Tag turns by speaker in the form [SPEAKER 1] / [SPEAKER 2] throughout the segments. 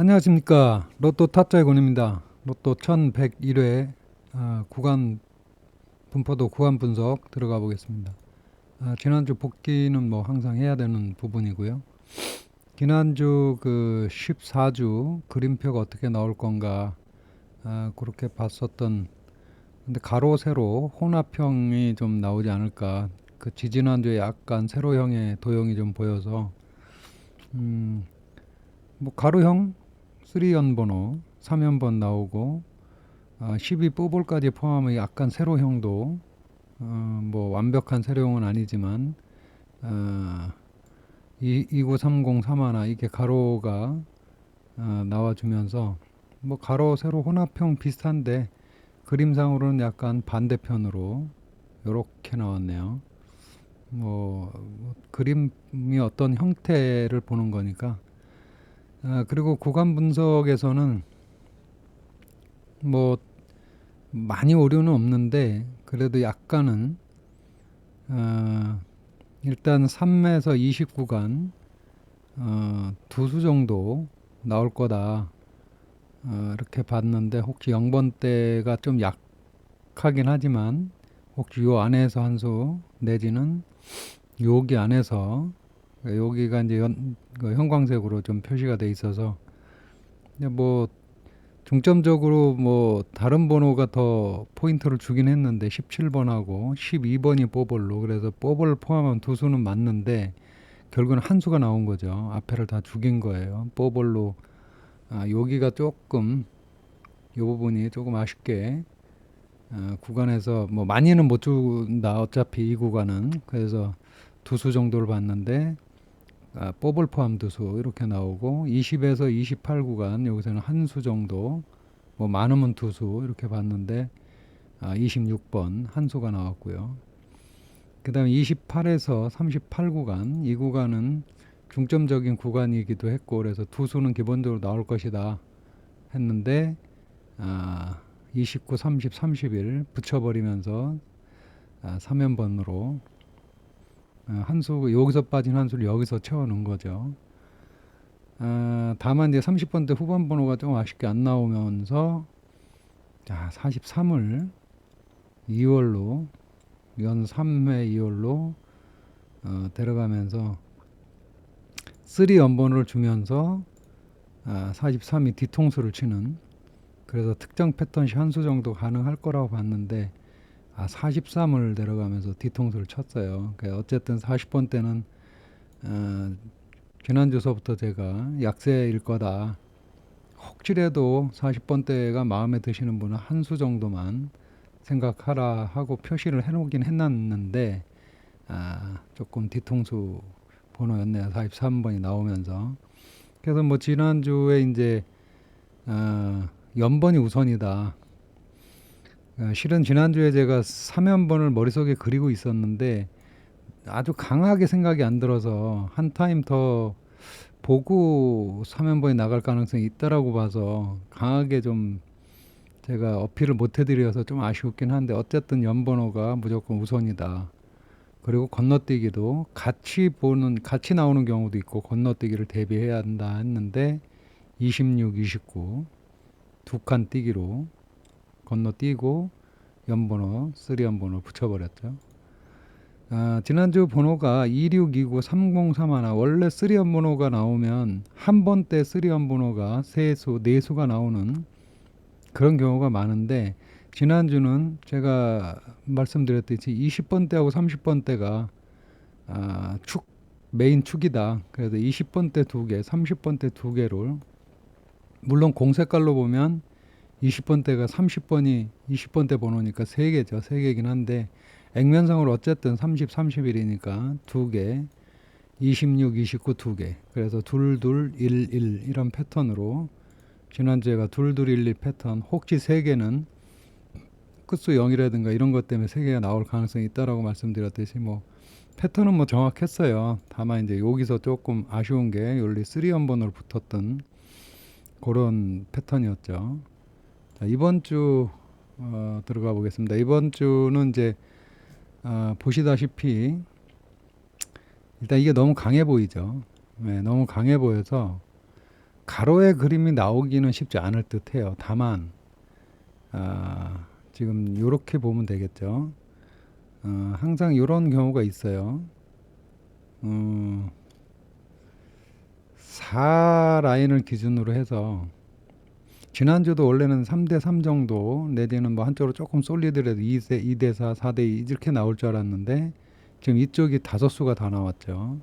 [SPEAKER 1] 안녕하십니까 로또 타짜의 권입니다. 로또 1101회 아, 구간 분포도 구간 분석 들어가 보겠습니다. 아, 지난주 복귀는 뭐 항상 해야 되는 부분이고요. 지난주 그 14주 그림표가 어떻게 나올 건가 아, 그렇게 봤었던 근데 가로 세로 혼합형이 좀 나오지 않을까 그 지지난주에 약간 세로형의 도형이 좀 보여서 음, 뭐 가로형 3연 번호 3연번 나오고 어, 12 뽀볼까지 포함해 약간 세로형도 어, 뭐 완벽한 세로형은 아니지만 어, 2930 3하나 이게 가로가 어, 나와주면서 뭐 가로 세로 혼합형 비슷한데 그림상으로는 약간 반대편으로 이렇게 나왔네요. 뭐, 뭐 그림이 어떤 형태를 보는 거니까 아, 그리고 구간 분석에서는 뭐 많이 오류는 없는데 그래도 약간은 어, 일단 3에서 20구간 어, 두 수 정도 나올 거다. 어, 이렇게 봤는데 혹시 0번대가 좀 약하긴 하지만 혹시 요 안에서 한 수 내지는 여기 안에서 여기가 이제 연, 그 형광색으로 좀 표시가 돼 있어서 뭐 중점적으로 뭐 다른 번호가 더 포인트를 주긴 했는데 17번하고 12번이 뽀볼로 그래서 뽀볼 포함한 두 수는 맞는데 결국은 한 수가 나온 거죠. 앞에를 다 죽인 거예요. 뽀볼로 아, 여기가 조금 이 부분이 조금 아쉽게 어, 구간에서 뭐 많이는 못 준다 어차피 이 구간은 그래서 두 수 정도를 봤는데 아, 뽀볼 포함 두수 이렇게 나오고 20에서 28 구간 여기서는 한 수 정도 뭐 많으면 두 수 이렇게 봤는데 아, 26번 한 수가 나왔고요. 그 다음에 28에서 38 구간 이 구간은 중점적인 구간이기도 했고 그래서 두 수는 기본적으로 나올 것이다 했는데 아, 29, 30, 31 붙여버리면서 아, 3연번으로 어, 한 수, 여기서 빠진 한 수를 여기서 채워놓은 거죠. 아, 다만 이제 30번대 후반 번호가 좀 아쉽게 안 나오면서 자, 43을 2월로 연 3회 2월로 어, 데려가면서 3 연번호를 주면서 아, 43이 뒤통수를 치는 그래서 특정 패턴 시 한수 정도 가능할 거라고 봤는데 아, 43을 데려가면서 뒤통수를 쳤어요. 그러니까 어쨌든 40번 때는 어, 지난 주서부터 제가 약세일 거다. 혹시라도 40번 대가 마음에 드시는 분은 한 수 정도만 생각하라 하고 표시를 해놓긴 했는데 아, 조금 뒤통수 번호였네요. 43번이 나오면서 그래서 뭐 지난주에 이제 어, 연번이 우선이다. 어, 실은 지난주에 제가 3연번을 머릿속에 그리고 있었는데 아주 강하게 생각이 안 들어서 한 타임 더 보고 3연번이 나갈 가능성이 있다라고 봐서 강하게 좀 제가 어필을 못 해드려서 좀 아쉬웠긴 한데 어쨌든 연번호가 무조건 우선이다. 그리고 건너뛰기도 같이 보는 같이 나오는 경우도 있고 건너뛰기를 대비해야 한다 했는데 26, 29 두 칸 뛰기로 건너뛰고 연번호 3연번호 붙여버렸죠. 아, 지난주 번호가 2629 3031 원래 3연번호가 나오면 한 번 때 3연번호가 세수, 네수가 나오는 그런 경우가 많은데 지난주는 제가 말씀드렸듯이 20번대하고 30번대가 아, 축 메인 축이다. 그래서 20번대 두 개, 30번대 두 개를 물론 공색깔로 보면 20번대가 30번이 20번대 번호니까 3개죠. 3개긴 한데 액면상으로 어쨌든 30, 31이니까 2개, 26, 29 2개. 그래서 둘둘 1, 1 이런 패턴으로 지난주에가 둘둘 1, 1 패턴 혹시 3개는 끝수 0이라든가 이런 것 때문에 3개가 나올 가능성이 있다라고 말씀드렸듯이 뭐 패턴은 뭐 정확했어요. 다만 이제 여기서 조금 아쉬운 게 원래 3 연번으로 붙었던 그런 패턴이었죠. 자, 이번 주 어, 들어가 보겠습니다. 이번 주는 이제 어, 보시다시피 일단 이게 너무 강해 보이죠. 네, 너무 강해 보여서 가로의 그림이 나오기는 쉽지 않을 듯해요. 다만 아, 지금 이렇게 보면 되겠죠. 어, 항상 이런 경우가 있어요. 음, 4 라인을 기준으로 해서 지난주도 원래는 3대 3 정도 내지는 뭐 한쪽으로 조금 쏠리더라도 2대 2대 4, 4대 2 이렇게 나올 줄 알았는데 지금 이쪽이 다섯 수가 다 나왔죠.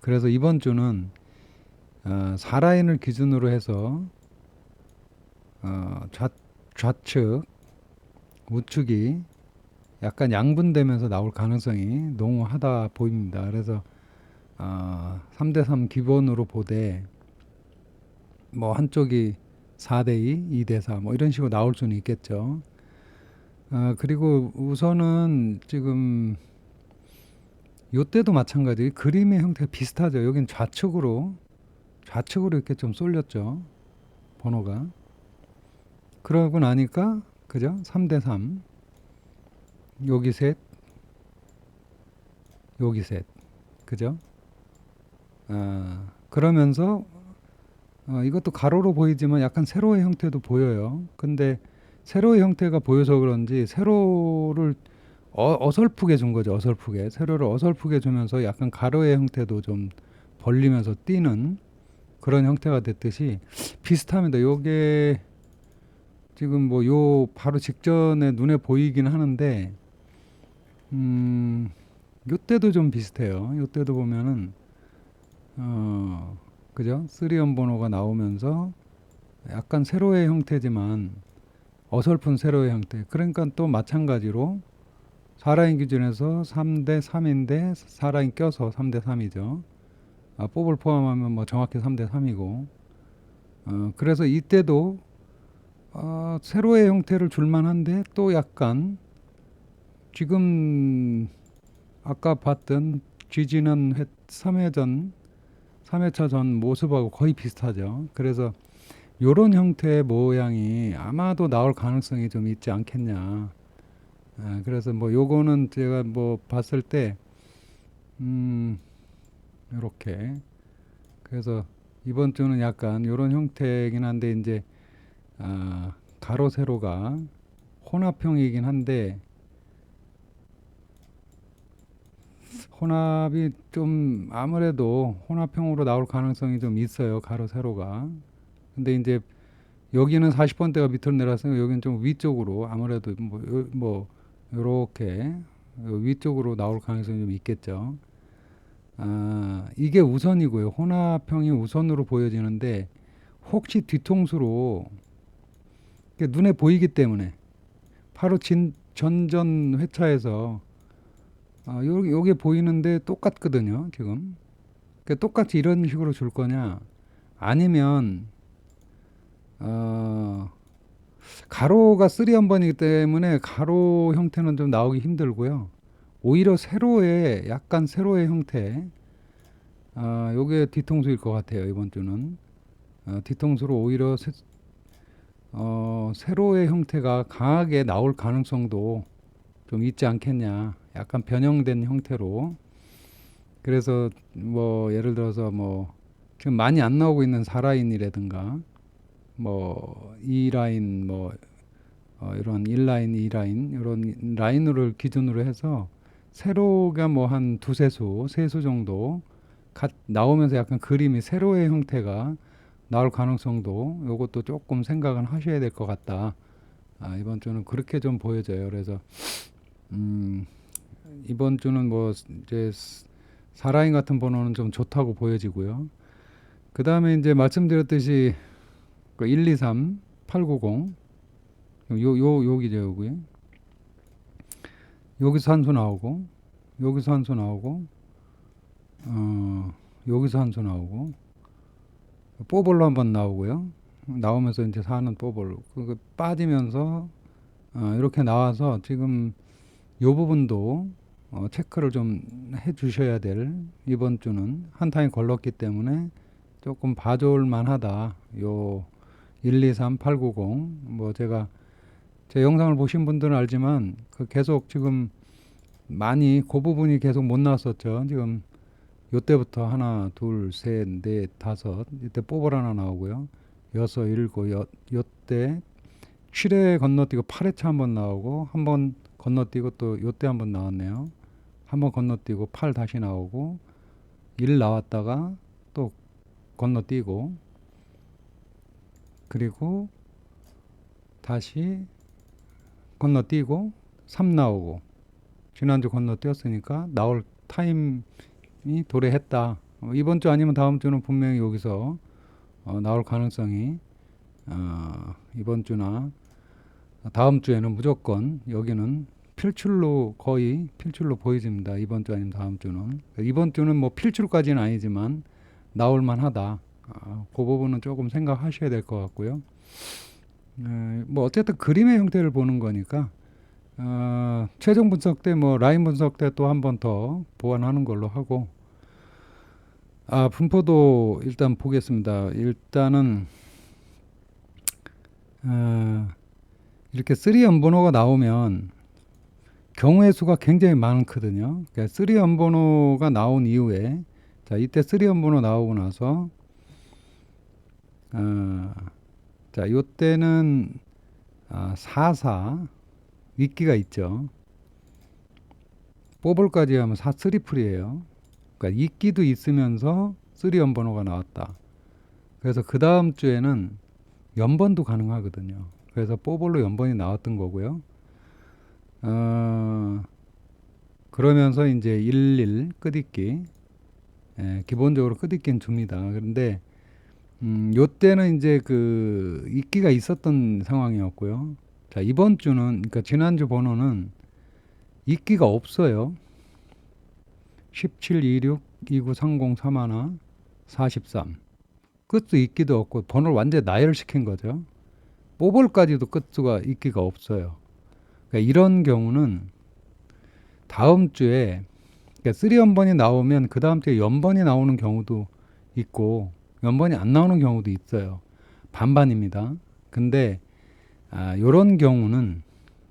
[SPEAKER 1] 그래서 이번 주는 어, 4라인을 기준으로 해서 어, 좌, 좌측 우측이 약간 양분되면서 나올 가능성이 농후하다 보입니다. 그래서 어, 3대 3 기본으로 보되 뭐 한쪽이 4대 2, 2대 4 뭐 이런 식으로 나올 수는 있겠죠. 어, 그리고 우선은 지금 요때도 마찬가지 그림의 형태가 비슷하죠. 여긴 좌측으로 좌측으로 이렇게 좀 쏠렸죠. 번호가. 그러고 나니까 그죠? 3대 3. 여기 셋. 여기 셋. 그죠? 아, 그러면서 어, 이것도 가로로 보이지만 약간 세로의 형태도 보여요. 근데 세로의 형태가 보여서 그런지 세로를 어, 어설프게 준 거죠. 어설프게. 세로를 어설프게 주면서 약간 가로의 형태도 좀 벌리면서 뛰는 그런 형태가 됐듯이 비슷합니다. 요게 지금 뭐 요 바로 직전에 눈에 보이긴 하는데 음 요때도 좀 비슷해요. 요때도 보면은 어 그죠? 3연 번호가 나오면서 약간 세로의 형태지만 어설픈 세로의 형태. 그러니까 또 마찬가지로 4라인 기준에서 3대 3인데 4라인 껴서 3대 3이죠. 아, 뽑을 포함하면 뭐 정확히 3대 3이고. 어, 그래서 이때도 어, 세로의 형태를 줄만한데 또 약간 지금 아까 봤던 지지난 회, 3회전 3회차 전 모습하고 거의 비슷하죠. 그래서 요런 형태의 모양이 아마도 나올 가능성이 좀 있지 않겠냐. 아, 그래서 뭐 요거는 제가 뭐 봤을 때, 음, 요렇게. 그래서 이번 주는 약간 요런 형태이긴 한데, 이제, 아, 가로 세로가 혼합형이긴 한데, 혼합이 좀 아무래도 혼합형으로 나올 가능성이 좀 있어요. 가로 세로가. 근데 이제 여기는 40번대가 밑으로 내려서 여기는 좀 위쪽으로 아무래도 뭐, 요- 뭐 요렇게 위쪽으로 나올 가능성이 좀 있겠죠. 아, 이게 우선이고요. 혼합형이 우선으로 보여지는데 혹시 뒤통수로 눈에 보이기 때문에 바로 진, 전전 회차에서 아, 요, 요게 보이는데 똑같거든요, 지금. 그러니까 똑같이 이런 식으로 줄 거냐? 아니면, 어, 가로가 3 한 번이기 때문에 가로 형태는 좀 나오기 힘들고요. 오히려 세로의, 약간 세로의 형태. 아, 요게 뒤통수일 것 같아요, 이번 주는. 어, 뒤통수로 오히려 세, 어, 세로의 형태가 강하게 나올 가능성도 좀 있지 않겠냐. 약간 변형된 형태로. 그래서 뭐 예를 들어서 뭐 지금 많이 안 나오고 있는 4라인이라든가 뭐 2라인 뭐 어, 이런 1라인, 2라인 이런 라인으로 기준으로 해서 세로가 뭐 한 두세 수, 세 수 정도 가, 나오면서 약간 그림이 세로의 형태가 나올 가능성도 요것도 조금 생각은 하셔야 될 것 같다. 아, 이번 주는 그렇게 좀 보여져요. 그래서 음, 이번 주는 뭐 이제 사라인 같은 번호는 좀 좋다고 보여지고요. 그 다음에 이제 말씀드렸듯이 그 1, 2, 3, 890 요, 요, 여기. 여기서 한 수 나오고, 여기서 한 수 나오고, 어, 여기서 한 수 나오고, 뽀볼로 한 번 나오고요. 나오면서 이제 사는 뽀볼. 그 빠지면서, 어, 이렇게 나와서 지금 요 부분도 어, 체크를 좀 해주셔야 될 이번 주는 한 타임 걸렀기 때문에 조금 봐줄 만하다. 요 1, 2, 3, 8, 9, 0. 뭐 제가 제 영상을 보신 분들은 알지만 그 계속 지금 많이 그 부분이 계속 못 나왔었죠. 지금 요때부터 하나, 둘, 셋, 넷, 다섯 이때 뽀글 하나 나오고요. 여섯, 일곱, 여, 요때 7회 건너뛰고 8회차 한번 나오고 한번 건너뛰고 또 요때 한번 나왔네요. 한번 건너뛰고 8 다시 나오고 1 나왔다가 또 건너뛰고 그리고 다시 건너뛰고 3 나오고 지난주 건너뛰었으니까 나올 타임이 도래했다. 어, 이번 주 아니면 다음 주는 분명히 여기서 어, 나올 가능성이 어, 이번 주나 다음 주에는 무조건 여기는 필출로 거의 필출로 보여집니다. 이번 주 아니면 다음 주는 이번 주는 뭐 필출까지는 아니지만 나올 만하다. 아, 그 부분은 조금 생각하셔야 될 것 같고요. 에, 뭐 어쨌든 그림의 형태를 보는 거니까 어, 최종 분석 때 뭐 라인 분석 때 또 한 번 더 보완하는 걸로 하고 아 분포도 일단 보겠습니다. 일단은 어, 이렇게 3 연번호가 나오면 경우의 수가 굉장히 많거든요. 그러니까 3 연번호가 나온 이후에 자 이때 3 연번호 나오고 나서 어, 자 요때는 아, 44 윗기가 있죠. 뽀볼까지 하면 4 트리플이에요. 그러니까 이끼도 있으면서 3 연번호가 나왔다. 그래서 그 다음 주에는 연번도 가능하거든요. 그래서 뽀볼로 연번이 나왔던 거고요. 어, 그러면서 이제 11 끝잇기 예, 기본적으로 끝잇기는 줍니다. 그런데 음, 요때는 이제 그 이끼가 있었던 상황이었고요. 자, 이번 주는 그러니까 지난주 번호는 이끼가 없어요. 17, 26, 29, 30, 31, 43. 끝수 있기도 없고 번호를 완전히 나열시킨 거죠. 뽑을까지도 끝수가 있기가 없어요. 그러니까 이런 경우는 다음 주에 그러니까 3 연번이 나오면 그 다음 주에 연번이 나오는 경우도 있고 연번이 안 나오는 경우도 있어요. 반반입니다. 근데 아, 요런 경우는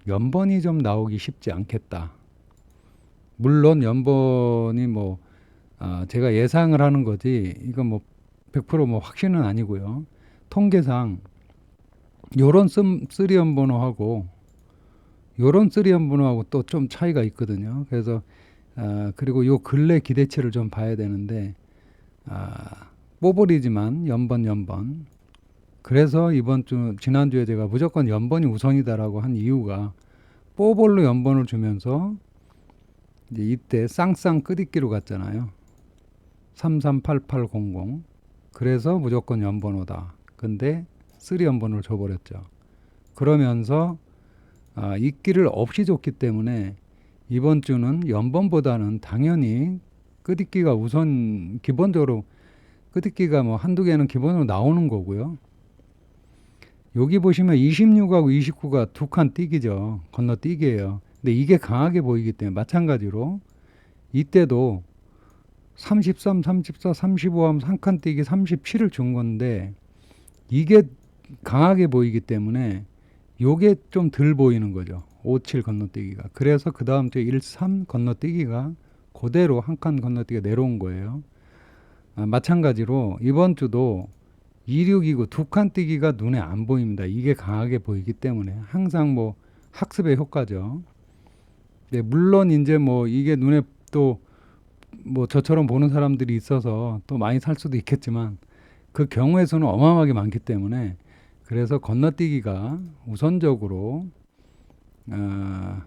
[SPEAKER 1] 연번이 좀 나오기 쉽지 않겠다. 물론 연번이 뭐 아, 제가 예상을 하는 거지 이거 뭐 100%뭐 확신은 아니고요. 통계상 요런 쓰리 연번호하고 요런 쓰리 연번호하고 또 좀 차이가 있거든요. 그래서 아, 그리고 요 근래 기대치를 좀 봐야 되는데 아, 뽀볼이지만 연번 연번 그래서 이번 주 지난주에 제가 무조건 연번이 우선이다라고 한 이유가 뽀볼로 연번을 주면서 이제 이때 쌍쌍 끝잇기로 갔잖아요. 338800 그래서 무조건 연번호다. 근데 3 연번을 줘버렸죠. 그러면서 아, 있기를 없이 줬기 때문에 이번 주는 연번보다는 당연히 끝잇기가 우선 기본적으로 끝잇기가 뭐 한두 개는 기본으로 나오는 거고요. 여기 보시면 26하고 29가 두칸 띄기죠. 건너뛰기예요. 근데 이게 강하게 보이기 때문에 마찬가지로 이때도 33, 34, 35 하면 3칸 띄기 37을 준 건데 이게 강하게 보이기 때문에 요게 좀 덜 보이는 거죠. 57 건너뛰기가. 그래서 그 다음 주에 13 건너뛰기가 그대로 한 칸 건너뛰기가 내려온 거예요. 아, 마찬가지로 이번 주도 26이고 두 칸 뛰기가 눈에 안 보입니다. 이게 강하게 보이기 때문에 항상 뭐 학습의 효과죠. 네, 물론 이제 뭐 이게 눈에 또 뭐 저처럼 보는 사람들이 있어서 또 많이 살 수도 있겠지만 그 경우의 수는 어마어마하게 많기 때문에 그래서 건너뛰기가 우선적으로 어,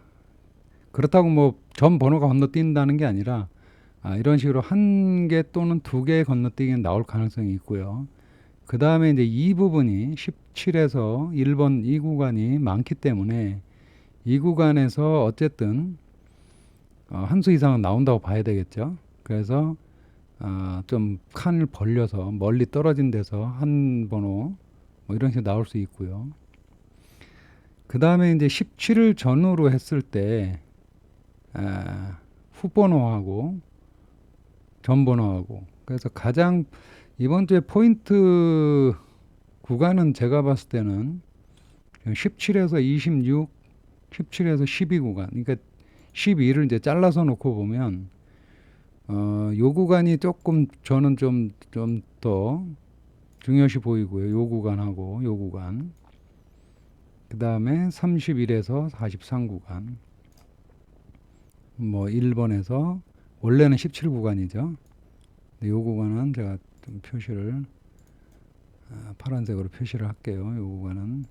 [SPEAKER 1] 그렇다고 뭐 전 번호가 건너뛴다는 게 아니라 아, 이런 식으로 한 개 또는 두 개의 건너뛰기는 나올 가능성이 있고요. 그 다음에 이제 이 부분이 17에서 1번 이 구간이 많기 때문에 이 구간에서 어쨌든 어, 한 수 이상은 나온다고 봐야 되겠죠. 그래서 어, 좀 칸을 벌려서 멀리 떨어진 데서 한 번호 뭐 이런 식으로 나올 수 있고요. 그 다음에 이제 17을 전후로 했을 때 아, 후번호하고 전번호하고 그래서 가장 이번 주에 포인트 구간은 제가 봤을 때는 17에서 26, 17에서 12 구간. 그러니까 12를 이제 잘라서 놓고 보면 어, 요 구간이 조금 저는 좀 좀 더 중요시 보이고요. 요 구간하고 요 구간. 그 다음에 31에서 43 구간. 뭐 1번에서 원래는 17 구간이죠. 근데 요 구간은 제가 좀 표시를 아, 파란색으로 표시를 할게요. 요 구간은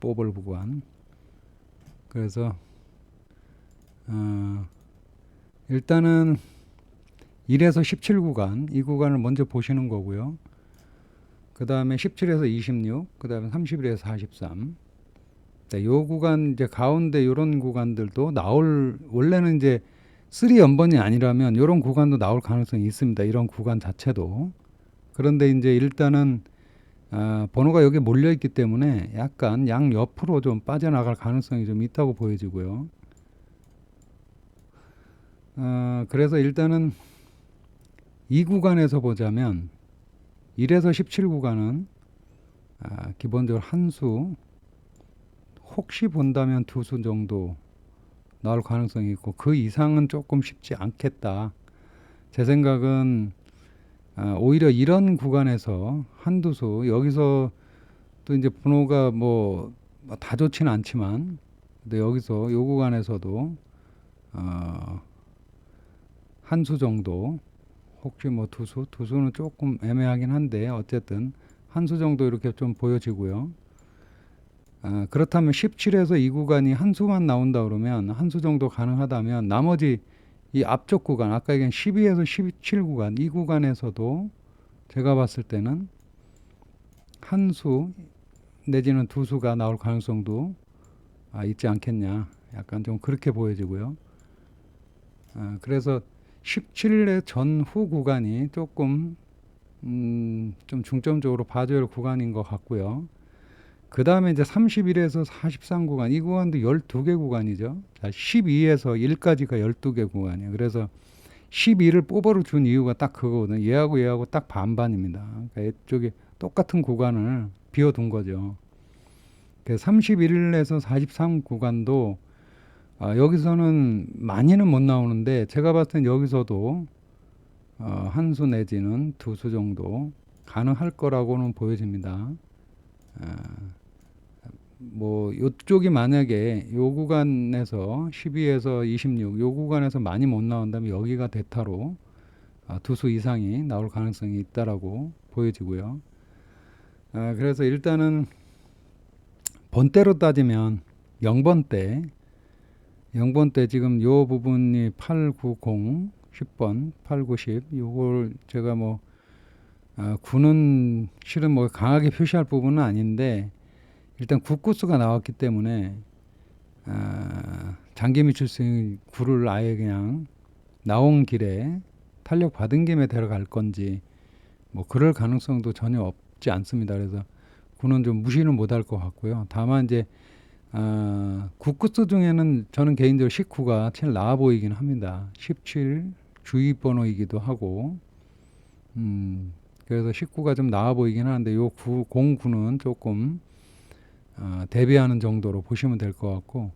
[SPEAKER 1] 뽀벌 구간. 그래서 어, 일단은 1에서 17 구간 이 구간을 먼저 보시는 거고요. 그 다음에 17에서 26, 그 다음에 31에서 43. 네, 요 구간 이제 가운데 요런 구간들도 나올 원래는 이제 3 연번이 아니라면 요런 구간도 나올 가능성이 있습니다. 이런 구간 자체도. 그런데 이제 일단은 아, 번호가 여기 몰려 있기 때문에 약간 양 옆으로 좀 빠져나갈 가능성이 좀 있다고 보여지고요. 어, 그래서 일단은 이 구간에서 보자면 1에서 17 구간은 아, 기본적으로 한 수, 혹시 본다면 두 수 정도 나올 가능성이 있고 그 이상은 조금 쉽지 않겠다. 제 생각은 아, 오히려 이런 구간에서 한두 수 여기서 또 이제 번호가 뭐 다 좋지는 않지만 근데 여기서 요 구간에서도 어, 한 수 정도 혹시 뭐 두 수, 두 수는 조금 애매하긴 한데 어쨌든 한 수 정도 이렇게 좀 보여지고요. 아, 그렇다면 17에서 이 구간이 한 수만 나온다 그러면 한 수 정도 가능하다면 나머지 이 앞쪽 구간 아까 얘기한 12에서 17 구간 이 구간에서도 제가 봤을 때는 한 수 내지는 두 수가 나올 가능성도 아, 있지 않겠냐 약간 좀 그렇게 보여지고요. 아, 그래서 17의 전후 구간이 조금 음, 좀 중점적으로 봐줘야 할 구간인 것 같고요. 그 다음에 이제 31에서 43 구간, 이 구간도 12개 구간이죠. 자, 12에서 1까지가 12개 구간이에요. 그래서 12를 뽑아로 준 이유가 딱 그거거든요. 얘하고 얘하고 딱 반반입니다. 그러니까 이쪽에 똑같은 구간을 비워둔 거죠. 그 31에서 43 구간도 아, 여기서는 많이는 못 나오는데 제가 봤을 땐 여기서도 어, 한 수 내지는 두 수 정도 가능할 거라고는 보여집니다. 아, 뭐 이쪽이 만약에 요 구간에서 12에서 26, 요 구간에서 많이 못 나온다면 여기가 대타로 아, 두수 이상이 나올 가능성이 있다라고 보여지고요. 아, 그래서 일단은 번대로 따지면 0번 때 0번 때 지금 요 부분이 890, 10번, 8, 9, 10 요걸 제가 뭐 아, 9는 실은 뭐 강하게 표시할 부분은 아닌데 일단 9구수가 나왔기 때문에 아, 장기 미출수의 9를 아예 그냥 나온 길에 탄력 받은 김에 데려갈 건지 뭐 그럴 가능성도 전혀 없지 않습니다. 그래서 9는 좀 무시는 못할 것 같고요. 다만 이제 아, 9구수 중에는 저는 개인적으로 19가 제일 나아 보이긴 합니다. 17 주의 번호이기도 하고 음, 그래서 19가 좀 나아 보이긴 하는데 요 9, 09는 조금 어, 대비하는 정도로 보시면 될 것 같고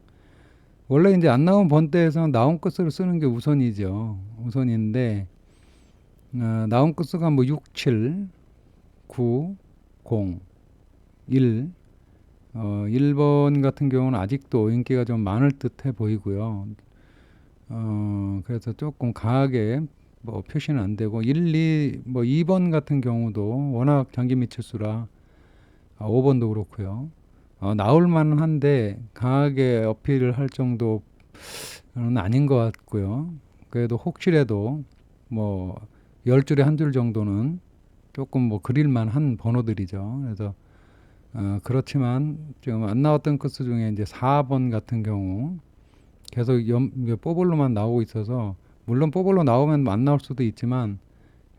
[SPEAKER 1] 원래 이제 안 나온 번대에서는 나온 끝으로 쓰는 게 우선이죠. 우선인데 어, 나온 끝수가 뭐 6, 7, 9, 0, 1 어, 1번 같은 경우는 아직도 인기가 좀 많을 듯해 보이고요. 어, 그래서 조금 강하게 뭐 표시는 안 되고 1, 2, 뭐 2번 같은 경우도 워낙 장기 미칠수라 아, 5번도 그렇고요. 어, 나올 만은 한데 강하게 어필을 할 정도는 아닌 것 같고요. 그래도 혹시라도 뭐 10줄에 한 줄 정도는 조금 뭐 그릴만 한 번호들이죠. 그래서 어, 그렇지만 지금 안 나왔던 코스 중에 이제 4번 같은 경우 계속 염, 뽀볼로만 나오고 있어서 물론 뽀볼로 나오면 안 나올 수도 있지만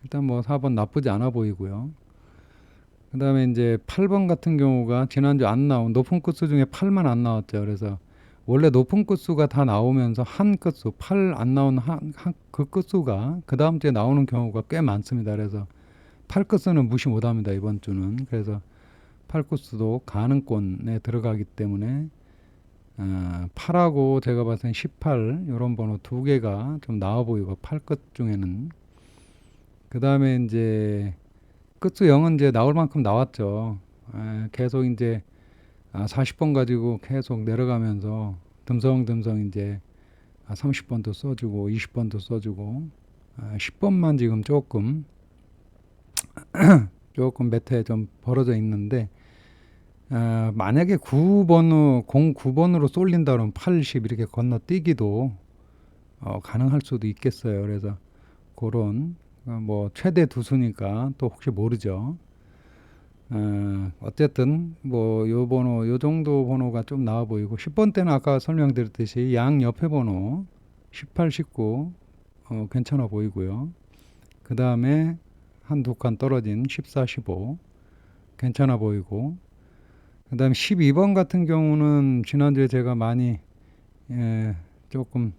[SPEAKER 1] 일단 뭐 4번 나쁘지 않아 보이고요. 그 다음에 이제 8번 같은 경우가 지난주 안 나온 높은 끝수 중에 8만 안 나왔죠. 그래서 원래 높은 끝수가 다 나오면서 한 끝수, 8 안 나온 한, 한, 그 끝수가 그 다음 주에 나오는 경우가 꽤 많습니다. 그래서 8 끝수는 무시 못 합니다. 이번 주는. 그래서 8 끝수도 가능권에 들어가기 때문에 어, 8하고 제가 땐18 이런 번호 두 개가 좀 나와 보이고 8끝 중에는 그 다음에 이제 끝수 0은 이제 나올 만큼 나왔죠. 에, 계속 이제 아, 40번 가지고 계속 내려가면서 듬성듬성 이제 아, 30번도 써주고 20번도 써주고 아, 10번만 지금 조금 조금 매트에 좀 벌어져 있는데 아, 만약에 9번으로 09번으로 쏠린다 그러면 80 이렇게 건너뛰기도 어, 가능할 수도 있겠어요. 그래서 그런 어, 뭐 최대 두수니까 또 혹시 모르죠. 어, 어쨌든 뭐 요 번호 요 정도 번호가 좀 나와 보이고 10번 때는 아까 설명드렸듯이 양 옆에 번호 18, 19 어, 괜찮아 보이고요. 그 다음에 한 두 칸 떨어진 14, 15 괜찮아 보이고 그 다음에 12번 같은 경우는 지난주에 제가 많이 예, 조금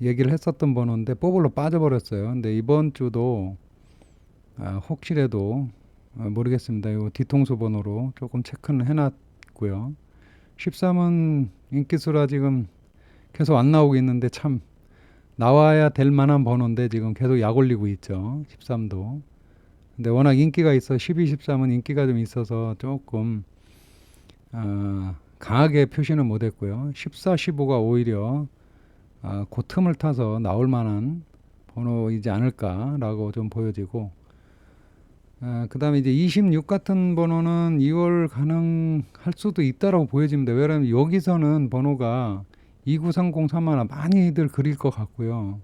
[SPEAKER 1] 얘기를 했었던 번호인데 뽀글로 빠져버렸어요. 근데 이번 주도 아, 혹시라도 아, 모르겠습니다. 이 뒤통수 번호로 조금 체크는 해놨고요. 13은 인기수라 지금 계속 안 나오고 있는데 참 나와야 될 만한 번호인데 지금 계속 약 올리고 있죠. 13도. 근데 워낙 인기가 있어 12, 13은 인기가 좀 있어서 조금 어, 강하게 표시는 못했고요. 14, 15가 오히려 아, 그 틈을 타서 나올 만한 번호이지 않을까라고 좀 보여지고 아, 그 다음에 이제 26 같은 번호는 2월 가능할 수도 있다라고 보여집니다. 왜냐하면 여기서는 번호가 2930, 3만원 많이들 그릴 것 같고요.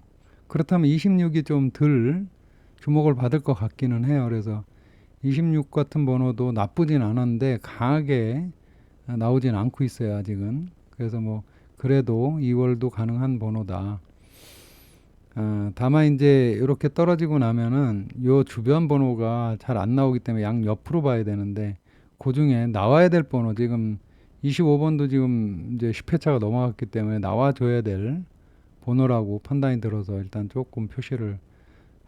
[SPEAKER 1] 그렇다면 26이 좀 덜 주목을 받을 것 같기는 해요. 그래서 26 같은 번호도 나쁘진 않은데 강하게 나오진 않고 있어요. 아직은. 그래서 뭐 그래도 2월도 가능한 번호다. 어, 다만 이제 이렇게 떨어지고 나면은 요 주변 번호가 잘 안 나오기 때문에 양 옆으로 봐야 되는데 그 중에 나와야 될 번호 지금 25번도 지금 이제 10회차가 넘어갔기 때문에 나와줘야 될 번호라고 판단이 들어서 일단 조금 표시를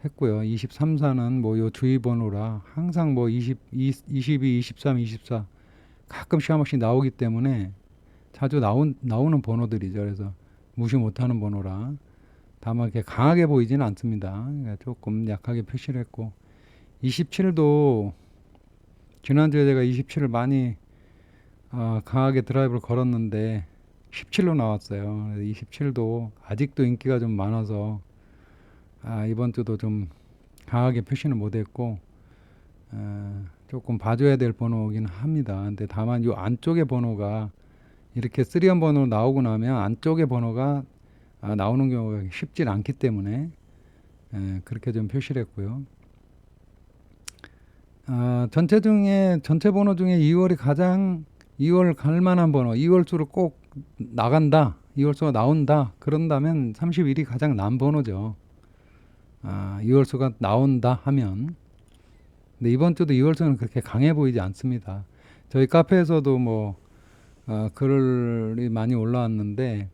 [SPEAKER 1] 했고요. 23, 4는 뭐 요 주의 번호라 항상 뭐 20, 22, 23, 24 가끔씩 한 번씩 나오기 때문에 자주 나온, 나오는 번호들이죠. 그래서 무시 못하는 번호라 다만 이렇게 강하게 보이지는 않습니다. 그러니까 조금 약하게 표시를 했고 27도 지난주에 제가 27을 많이 어, 강하게 드라이브를 걸었는데 17로 나왔어요. 27도 아직도 인기가 좀 많아서 아, 이번 주도 좀 강하게 표시는 못했고 어, 조금 봐줘야 될 번호긴 합니다. 근데 다만 이 안쪽의 번호가 이렇게 3원 번호로 나오고 나면 안쪽의 번호가 아, 나오는 경우가 쉽지 않기 때문에 에, 그렇게 좀 표시를 했고요. 아, 전체 중에 전체 번호 중에 2월이 가장 2월 갈 만한 번호, 2월 수로 꼭 나간다, 2월 수가 나온다. 그런다면 31이 가장 난 번호죠. 아, 2월 수가 나온다 하면 근데 이번 주도 2월 수는 그렇게 강해 보이지 않습니다. 저희 카페에서도 뭐 어, 글이 많이 올라왔는데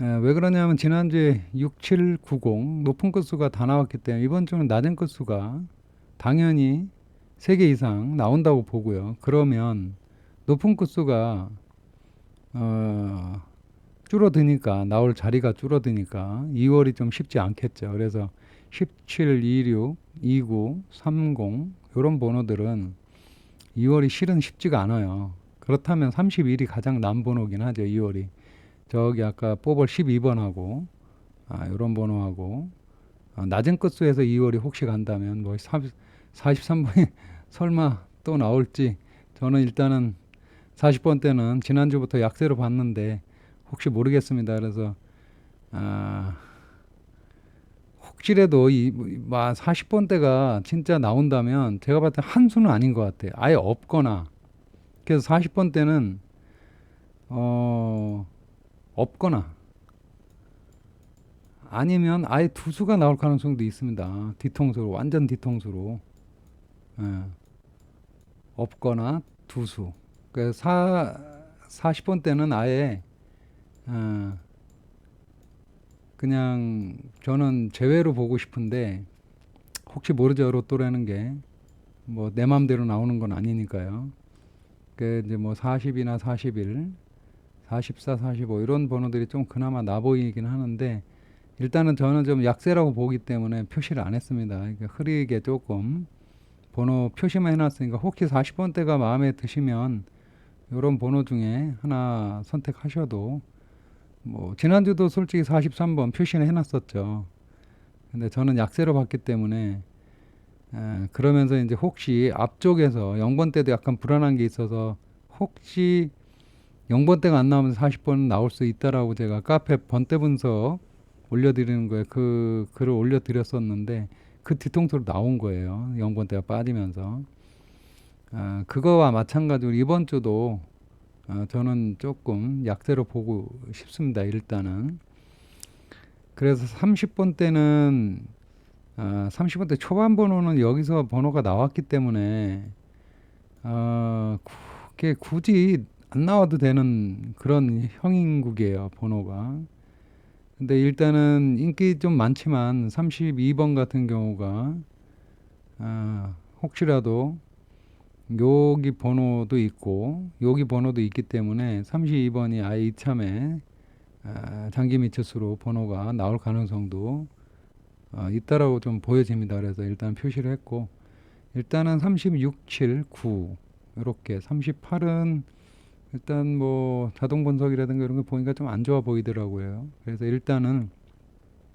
[SPEAKER 1] 에, 왜 그러냐면 지난주에 6790 높은 끝수가 다 나왔기 때문에 이번 주는 낮은 끝수가 당연히 3개 이상 나온다고 보고요. 그러면 높은 끝수가 어, 줄어드니까 나올 자리가 줄어드니까 2월이 좀 쉽지 않겠죠. 그래서 17, 26, 29, 30 이런 번호들은 2월이 실은 쉽지가 않아요. 그렇다면 31이 가장 난 번호긴 하죠. 2월이. 저기 아까 뽑을 12번하고 아, 이런 번호하고 아, 낮은 끝수에서 2월이 혹시 간다면 뭐 43번이 설마 또 나올지 저는 일단은 40번 때는 지난주부터 약세로 봤는데 혹시 모르겠습니다. 그래서 아, 혹시라도 이 40번 때가 진짜 나온다면 제가 봤을 때 한 수는 아닌 것 같아요. 아예 없거나 그래서 40번 때는 어 없거나 아니면 아예 두 수가 나올 가능성도 있습니다. 뒤통수로 완전 뒤통수로 예. 없거나 두 수. 그 사, 40번 때는 아예 어, 그냥 저는 제외로 보고 싶은데 혹시 모르죠 로또라는 게 뭐 내 마음대로 나오는 건 아니니까요. 그 이제 뭐 40이나 41, 44, 45 이런 번호들이 좀 그나마 나 보이긴 하는데 일단은 저는 좀 약세라고 보기 때문에 표시를 안 했습니다. 그러니까 흐리게 조금 번호 표시만 해놨으니까 혹시 40번대가 마음에 드시면 이런 번호 중에 하나 선택하셔도 뭐 지난주도 솔직히 43번 표시는 해놨었죠. 근데 저는 약세로 봤기 때문에 에, 그러면서 이제 혹시 앞쪽에서 0번 때도 약간 불안한 게 있어서 혹시 0번 때가 안 나오면 40번 나올 수 있다라고 제가 카페 번대 분석 올려드리는 거에 그 글을 올려드렸었는데 그 뒤통수로 나온 거예요. 0번 때가 빠지면서. 아, 그거와 마찬가지로 이번 주도 아, 저는 조금 약세로 보고 싶습니다. 일단은. 그래서 30번 때는 아, 30번 때 초반 번호는 여기서 번호가 나왔기 때문에 어, 그게 굳이 안 나와도 되는 그런 형인국이에요, 번호가. 근데 일단은 인기 좀 많지만 32번 같은 경우가 아, 혹시라도 여기 번호도 있고 여기 번호도 있기 때문에 32번이 아예 이참에 아, 장기 미처수로 번호가 나올 가능성도 어, 있다라고 좀 보여집니다. 그래서 일단 표시를 했고 일단은 36, 7, 9 이렇게 38은 일단 뭐 자동 분석이라든가 이런 거 보니까 좀 안 좋아 보이더라고요. 그래서 일단은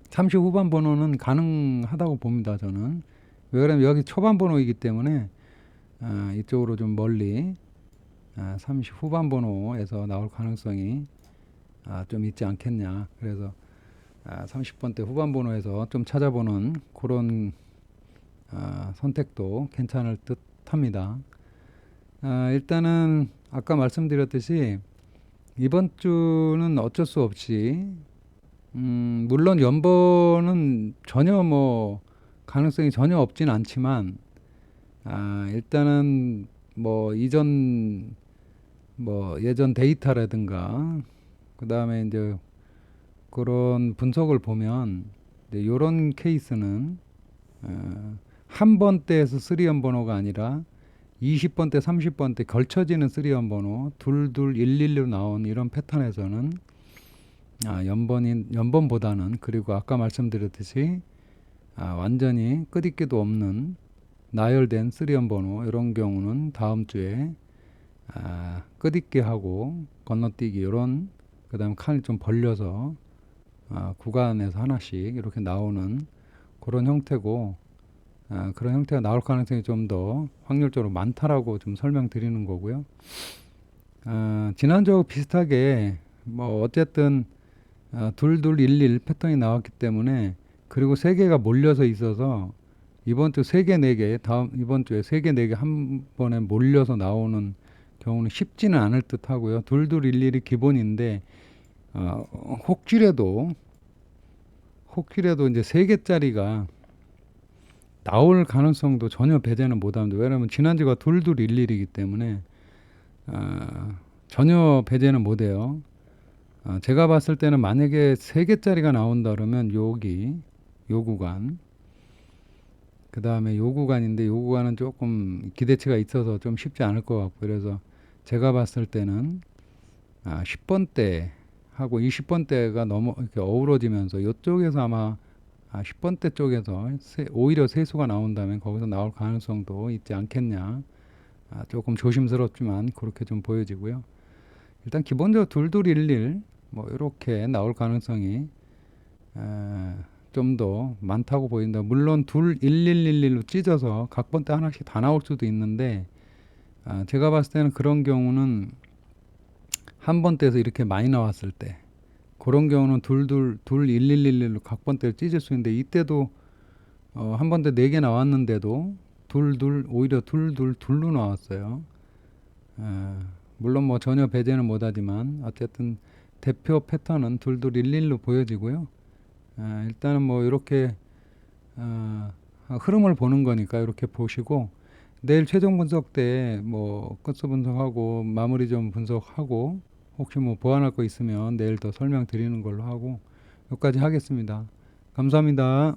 [SPEAKER 1] 30 후반 번호는 가능하다고 봅니다. 저는 왜 그러면 여기 초반 번호이기 때문에 아, 이쪽으로 좀 멀리 아, 30 후반 번호에서 나올 가능성이 아, 좀 있지 않겠냐. 그래서 아, 30번대 후반 번호에서 좀 찾아보는 그런 아, 선택도 괜찮을 듯 합니다. 아, 일단은 아까 말씀드렸듯이 이번 주는 어쩔 수 없이 음, 물론 연번은 전혀 뭐 가능성이 전혀 없진 않지만 아, 일단은 뭐 이전 뭐 예전 데이터라든가 그 다음에 이제 그런 분석을 보면 이제 요런 케이스는 어, 한 번대에서 쓰리언 번호가 아니라 20번대, 30번대 걸쳐지는 쓰리언 번호 둘둘 112로 나온 이런 패턴에서는 아, 연번인 연번보다는 그리고 아까 말씀드렸듯이 아, 완전히 끝있기도 없는 나열된 쓰리언 번호 이런 경우는 다음 주에 아, 끝있게 하고 건너뛰기 이런 그 다음 칸을 좀 벌려서 아, 구간에서 하나씩 이렇게 나오는 그런 형태고 아, 그런 형태가 나올 가능성이 좀 더 확률적으로 많다라고 좀 설명드리는 거고요. 아, 지난주하고 비슷하게 뭐 어쨌든 아, 둘둘 일일 패턴이 나왔기 때문에 그리고 세 개가 몰려서 있어서 이번 주 세 개 네 개 다음 이번 주에 세 개 네 개 한 번에 몰려서 나오는 경우는 쉽지는 않을 듯 하고요. 둘둘 일일이 기본인데 어, 혹시라도 혹시라도 이제 세 개짜리가 나올 가능성도 전혀 배제는 못합니다. 왜냐하면 지난주가 둘둘 일일이기 때문에 어, 전혀 배제는 못해요. 어, 제가 봤을 때는 만약에 세 개짜리가 나온다 그러면 여기 요 구간 그 다음에 요 구간인데 요 구간은 조금 기대치가 있어서 좀 쉽지 않을 것 같고 그래서 제가 봤을 때는 아, 10번대 하고 20번대가 너무 이렇게 어우러지면서 이쪽에서 아마 아, 10번대 쪽에서 세, 오히려 세수가 나온다면 거기서 나올 가능성도 있지 않겠냐. 아, 조금 조심스럽지만 그렇게 좀 보여지고요. 일단 기본적으로 둘둘일일 뭐 이렇게 나올 가능성이 좀 더 많다고 보인다. 물론 둘 일일일일로 찢어서 각 번대 하나씩 다 나올 수도 있는데 아, 제가 봤을 때는 그런 경우는 한 번대에서 이렇게 많이 나왔을 때 그런 경우는 둘둘 둘 일일일일로 각 번대를 찢을 수 있는데 이때도 어, 한 번대 네 개 나왔는데도 둘둘 오히려 둘둘 둘로 나왔어요. 에, 물론 뭐 전혀 배제는 못하지만 어쨌든 대표 패턴은 둘둘 일일로 보여지고요. 에, 일단은 뭐 이렇게 어, 흐름을 보는 거니까 이렇게 보시고 내일 최종 분석 때 뭐 끝수 분석하고 마무리 좀 분석하고 혹시 뭐 보완할 거 있으면 내일 더 설명드리는 걸로 하고 여기까지 하겠습니다. 감사합니다.